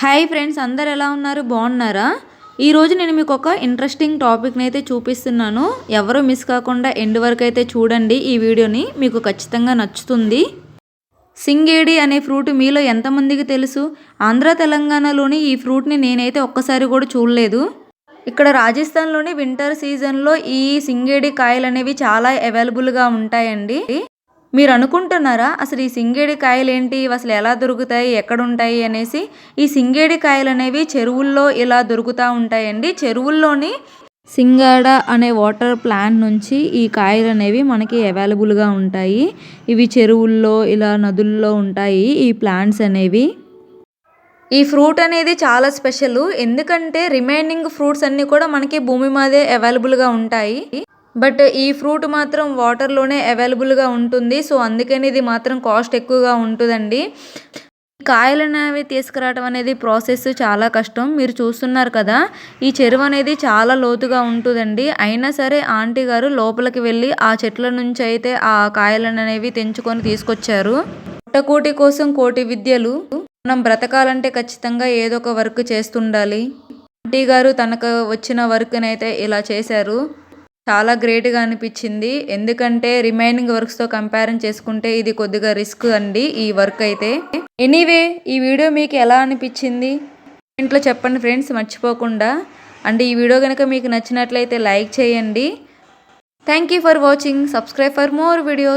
Hi friends అందరు ఎలా ఉన్నారు? బాగున్నారా? ఈరోజు నేను మీకు ఒక ఇంట్రెస్టింగ్ టాపిక్ని అయితే చూపిస్తున్నాను. ఎవరు మిస్ కాకుండా ఎండ్ వరకు అయితే చూడండి. ఈ వీడియోని మీకు ఖచ్చితంగా నచ్చుతుంది. సింగేడి అనే ఫ్రూట్ మీలో ఎంతమందికి తెలుసు? ఆంధ్ర తెలంగాణలోని ఈ ఫ్రూట్ని నేనైతే ఒక్కసారి కూడా చూడలేదు. ఇక్కడ రాజస్థాన్లోని వింటర్ సీజన్లో ఈ సింగేడి కాయలు అనేవి చాలా అవైలబుల్గా ఉంటాయండి. మీరు అనుకుంటున్నారా అసలు ఈ సింగేడి కాయలు ఏంటి అసలు ఎలా దొరుకుతాయి ఎక్కడ ఉంటాయి అనేసి? ఈ సింగేడి కాయలు అనేవి చెరువుల్లో ఇలా దొరుకుతూ ఉంటాయండి. చెరువుల్లోని సింగాడ అనే వాటర్ ప్లాంట్ నుంచి ఈ కాయలు అనేవి మనకి అవైలబుల్గా ఉంటాయి. ఇవి చెరువుల్లో ఇలా నదుల్లో ఉంటాయి ఈ ప్లాంట్స్ అనేవి. ఈ ఫ్రూట్ అనేది చాలా స్పెషల్. ఎందుకంటే రిమైనింగ్ ఫ్రూట్స్ అన్నీ కూడా మనకి భూమి మీదే అవైలబుల్గా ఉంటాయి. బట్ ఈ ఫ్రూట్ మాత్రం వాటర్లోనే అవైలబుల్గా ఉంటుంది. సో అందుకని ఇది మాత్రం కాస్ట్ ఎక్కువగా ఉంటుందండి. కాయలు అనేవి తీసుకురావడం అనేది ప్రాసెస్ చాలా కష్టం. మీరు చూస్తున్నారు కదా ఈ చెరువు అనేది చాలా లోతుగా ఉంటుందండి. అయినా సరే ఆంటీ గారు లోపలికి వెళ్ళి ఆ చెట్ల నుంచి అయితే ఆ కాయలను అనేవి తెంచుకొని తీసుకొచ్చారు. పుట్టకోటి కోసం కోటి విద్యలు. మనం బ్రతకాలంటే ఖచ్చితంగా ఏదో ఒక వర్క్ చేస్తుండాలి. ఆంటీ గారు తనకు వచ్చిన వర్క్నైతే ఇలా చేశారు. చాలా గ్రేట్గా అనిపించింది. ఎందుకంటే రిమైనింగ్ వర్క్స్తో కంపేర్ చేసుకుంటే ఇది కొద్దిగా రిస్క్ అండి ఈ వర్క్ అయితే. ఎనీవే ఈ వీడియో మీకు ఎలా అనిపించింది? ఇంట్లో చెప్పండి ఫ్రెండ్స్ మర్చిపోకుండా. అండ్ ఈ వీడియో కనుక మీకు నచ్చినట్లయితే లైక్ చేయండి. Thank you for watching. Subscribe for more video